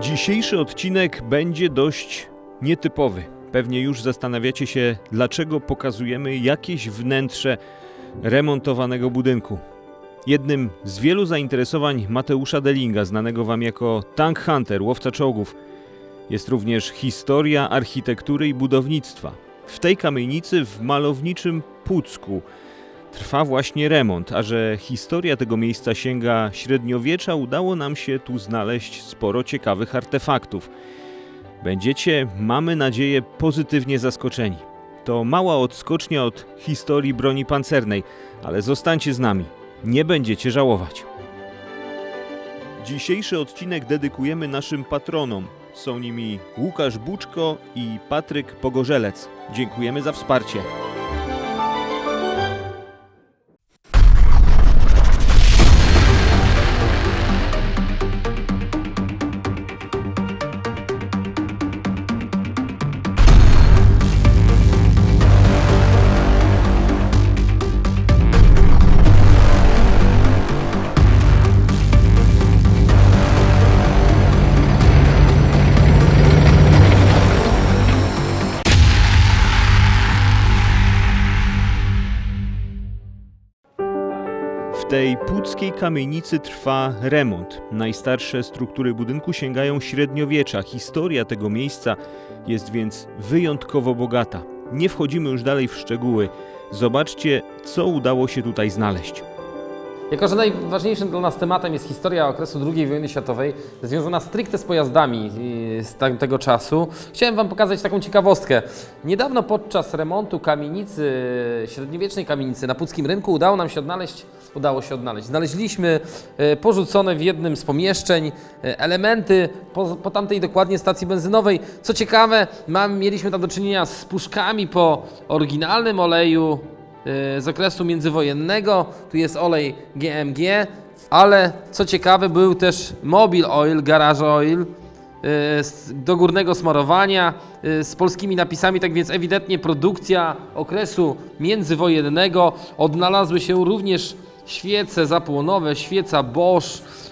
Dzisiejszy odcinek będzie dość nietypowy. Pewnie już zastanawiacie się, dlaczego pokazujemy jakieś wnętrze remontowanego budynku. Jednym z wielu zainteresowań Mateusza Delinga, znanego Wam jako Tank Hunter, łowca czołgów, jest również historia architektury i budownictwa. W tej kamienicy w malowniczym Pucku trwa właśnie remont, a że historia tego miejsca sięga średniowiecza, udało nam się tu znaleźć sporo ciekawych artefaktów. Będziecie, mamy nadzieję, pozytywnie zaskoczeni. To mała odskocznia od historii broni pancernej, ale zostańcie z nami. Nie będziecie żałować. Dzisiejszy odcinek dedykujemy naszym patronom. Są nimi Łukasz Buczko i Patryk Pogorzelec. Dziękujemy za wsparcie. Tej puckiej kamienicy trwa remont. Najstarsze struktury budynku sięgają średniowiecza. Historia tego miejsca jest więc wyjątkowo bogata. Nie wchodzimy już dalej w szczegóły. Zobaczcie, co udało się tutaj znaleźć. Jako, że najważniejszym dla nas tematem jest historia okresu II wojny światowej, związana stricte z pojazdami y, z tamtego czasu, chciałem Wam pokazać taką ciekawostkę. Niedawno podczas remontu kamienicy, średniowiecznej kamienicy na Puckim Rynku udało nam się odnaleźć, udało się odnaleźć, znaleźliśmy y, porzucone w jednym z pomieszczeń elementy po, po tamtej dokładnie stacji benzynowej. Co ciekawe, mam, mieliśmy tam do czynienia z puszkami po oryginalnym oleju z okresu międzywojennego. Tu jest olej GMG, ale co ciekawe, był też Mobil Oil, Garage Oil y, do górnego smarowania y, z polskimi napisami, tak więc ewidentnie produkcja okresu międzywojennego. Odnalazły się również świece zapłonowe, świeca Bosch,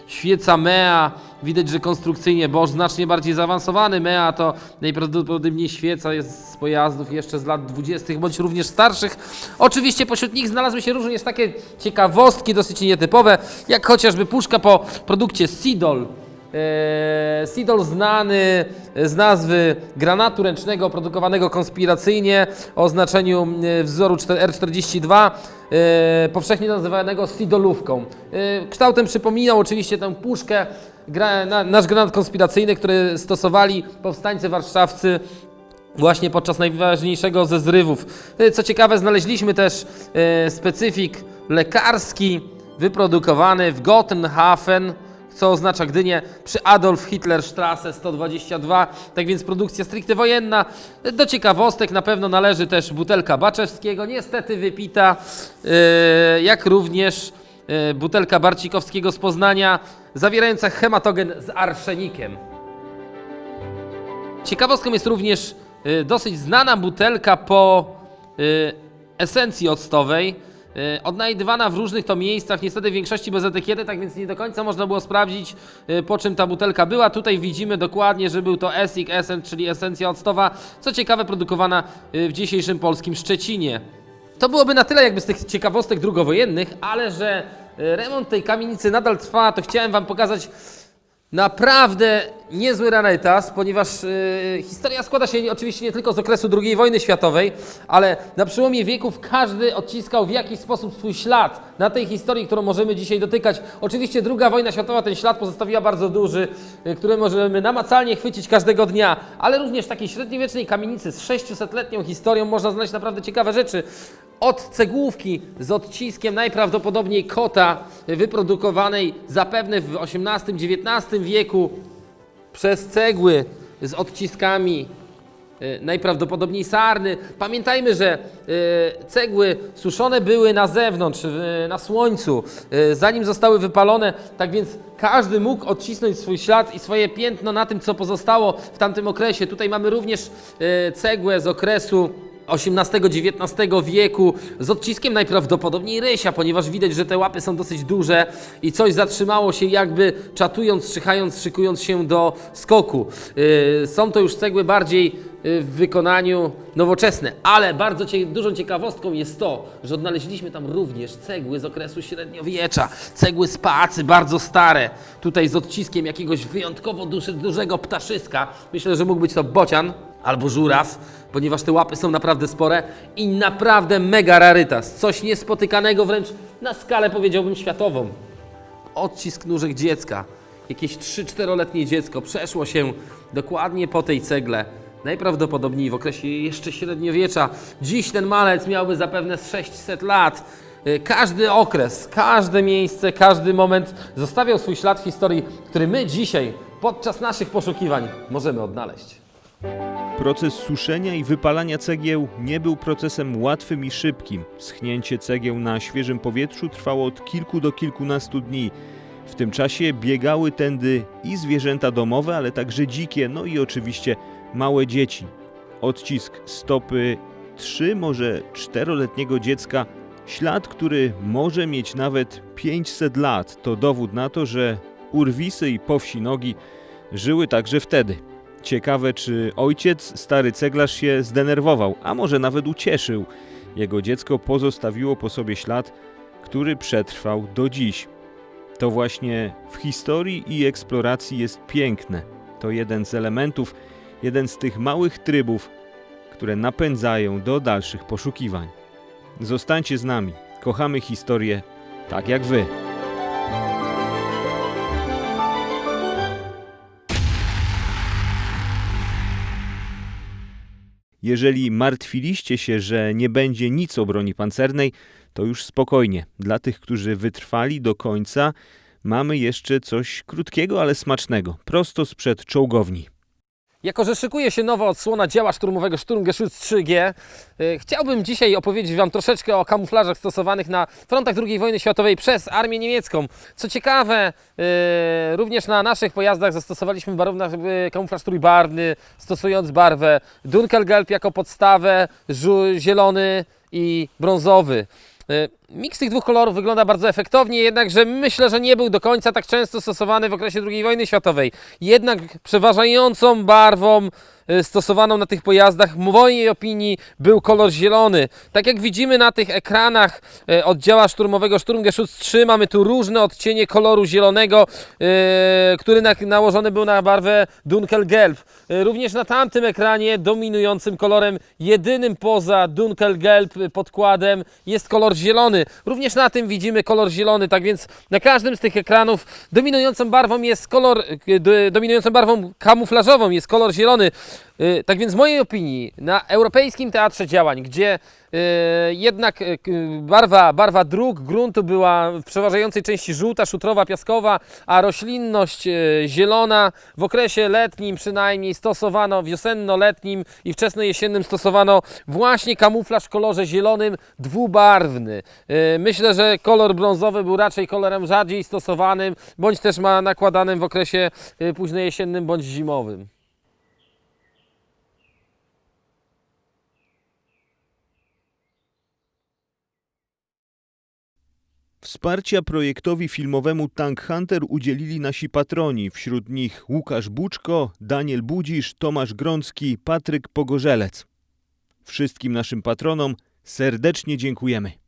świeca Mea. Widać, że konstrukcyjnie Bosch znacznie bardziej zaawansowany. Mea to najprawdopodobniej świeca jest z pojazdów jeszcze z lat 20. bądź również starszych. Oczywiście pośród nich znalazły się również takie ciekawostki dosyć nietypowe, jak chociażby puszka po produkcie Sidol. Eee, Sidol znany z nazwy granatu ręcznego produkowanego konspiracyjnie o znaczeniu e, wzoru czter- R42, e, powszechnie nazywanego Sidolówką. E, Kształtem przypominał oczywiście tę puszkę, nasz granat konspiracyjny, który stosowali powstańcy warszawscy właśnie podczas najważniejszego ze zrywów. Co ciekawe, znaleźliśmy też specyfik lekarski wyprodukowany w Gottenhafen, co oznacza Gdynię, przy Adolf Hitler Strasse 122. Tak więc produkcja stricte wojenna. E, Do ciekawostek na pewno należy też butelka Baczewskiego, niestety wypita, e, jak również e, butelka Barcikowskiego z Poznania, zawierająca hematogen z arszenikiem. Ciekawostką jest również y, dosyć znana butelka po esencji octowej, odnajdywana w różnych to miejscach, niestety w większości bez etykiety, tak więc nie do końca można było sprawdzić, y, po czym ta butelka była. Tutaj widzimy dokładnie, że był to Essig Essence, czyli esencja octowa, co ciekawe produkowana y, w dzisiejszym polskim Szczecinie. To byłoby na tyle jakby z tych ciekawostek drugowojennych, ale że remont tej kamienicy nadal trwa, to chciałem Wam pokazać Naprawdę niezły rarytas, ponieważ y, historia składa się oczywiście nie tylko z okresu II wojny światowej, ale na przełomie wieków każdy odciskał w jakiś sposób swój ślad na tej historii, którą możemy dzisiaj dotykać. Oczywiście II wojna światowa ten ślad pozostawiła bardzo duży, y, który możemy namacalnie chwycić każdego dnia, ale również w takiej średniowiecznej kamienicy z 600-letnią historią można znaleźć naprawdę ciekawe rzeczy. Od cegłówki z odciskiem najprawdopodobniej kota wyprodukowanej zapewne w XVIII-XIX wieku przez cegły z odciskami e, najprawdopodobniej sarny. Pamiętajmy, że e, cegły suszone były na zewnątrz, na słońcu, e, zanim zostały wypalone, tak więc każdy mógł odcisnąć swój ślad i swoje piętno na tym, co pozostało w tamtym okresie. Tutaj mamy również cegłę z okresu XVIII-XIX wieku z odciskiem najprawdopodobniej rysia, ponieważ widać, że te łapy są dosyć duże i coś zatrzymało się jakby czatując, czyhając, szykując się do skoku. Yy, są to już cegły bardziej yy, w wykonaniu nowoczesne, ale bardzo cie, dużą ciekawostką jest to, że odnaleźliśmy tam również cegły z okresu średniowiecza, cegły z pałacy, bardzo stare, tutaj z odciskiem jakiegoś wyjątkowo duży, dużego ptaszyska. Myślę, że mógł być to bocian albo żuraw, ponieważ te łapy są naprawdę spore i naprawdę mega rarytas. Coś niespotykanego wręcz na skalę powiedziałbym światową. Odcisk nóżek dziecka. Jakieś 3-4-letnie dziecko przeszło się dokładnie po tej cegle. Najprawdopodobniej w okresie jeszcze średniowiecza. Dziś ten malec miałby zapewne z 600 lat. Y, Każdy okres, każde miejsce, każdy moment zostawiał swój ślad w historii, który my dzisiaj, podczas naszych poszukiwań, możemy odnaleźć. Proces suszenia i wypalania cegieł nie był procesem łatwym i szybkim. Schnięcie cegieł na świeżym powietrzu trwało od kilku do kilkunastu dni. W tym czasie biegały tędy i zwierzęta domowe, ale także dzikie, no i oczywiście małe dzieci. Odcisk stopy 3, może 4-letniego dziecka, ślad, który może mieć nawet 500 lat, to dowód na to, że urwisy i powsinogi żyły także wtedy. Ciekawe, czy ojciec, stary ceglarz, się zdenerwował, a może nawet ucieszył. Jego dziecko pozostawiło po sobie ślad, który przetrwał do dziś. To właśnie w historii i eksploracji jest piękne. To jeden z elementów, jeden z tych małych trybów, które napędzają do dalszych poszukiwań. Zostańcie z nami. Kochamy historię tak jak wy. Jeżeli martwiliście się, że nie będzie nic o broni pancernej, to już spokojnie. Dla tych, którzy wytrwali do końca, mamy jeszcze coś krótkiego, ale smacznego, prosto sprzed czołgowni. Jako, że szykuje się nowa odsłona dzieła szturmowego Sturmgeschütz 3G, y, chciałbym dzisiaj opowiedzieć Wam troszeczkę o kamuflażach stosowanych na frontach II wojny światowej przez armię niemiecką. Co ciekawe, y, również na naszych pojazdach zastosowaliśmy barwna, y, kamuflaż trójbarwny, stosując barwę Dunkelgelb jako podstawę, zielony i brązowy. Miks tych dwóch kolorów wygląda bardzo efektownie, jednakże myślę, że nie był do końca tak często stosowany w okresie II wojny światowej. Jednak przeważającą barwą y, stosowaną na tych pojazdach, w mojej opinii, był kolor zielony. Tak jak widzimy na tych ekranach y, oddziała szturmowego Sturmgeschütz 3, mamy tu różne odcienie koloru zielonego, y, który na, nałożony był na barwę Dunkelgelb. Również na tamtym ekranie dominującym kolorem, jedynym poza Dunkelgelb podkładem jest kolor zielony. Również na tym widzimy kolor zielony, tak więc na każdym z tych ekranów dominującą barwą jest kolor, d- dominującą barwą kamuflażową jest kolor zielony. Y, Tak więc w mojej opinii na Europejskim Teatrze Działań, gdzie jednak y, barwa, barwa dróg, gruntu była w przeważającej części żółta, szutrowa, piaskowa, a roślinność y, zielona, w okresie letnim przynajmniej stosowano, wiosenno-letnim i wczesnojesiennym stosowano właśnie kamuflaż w kolorze zielonym dwubarwny. Y, Myślę, że kolor brązowy był raczej kolorem rzadziej stosowanym, bądź też ma nakładanym w okresie y, późnojesiennym bądź zimowym. Wsparcia projektowi filmowemu Tank Hunter udzielili nasi patroni, wśród nich Łukasz Buczko, Daniel Budzisz, Tomasz Grącki, Patryk Pogorzelec. Wszystkim naszym patronom serdecznie dziękujemy.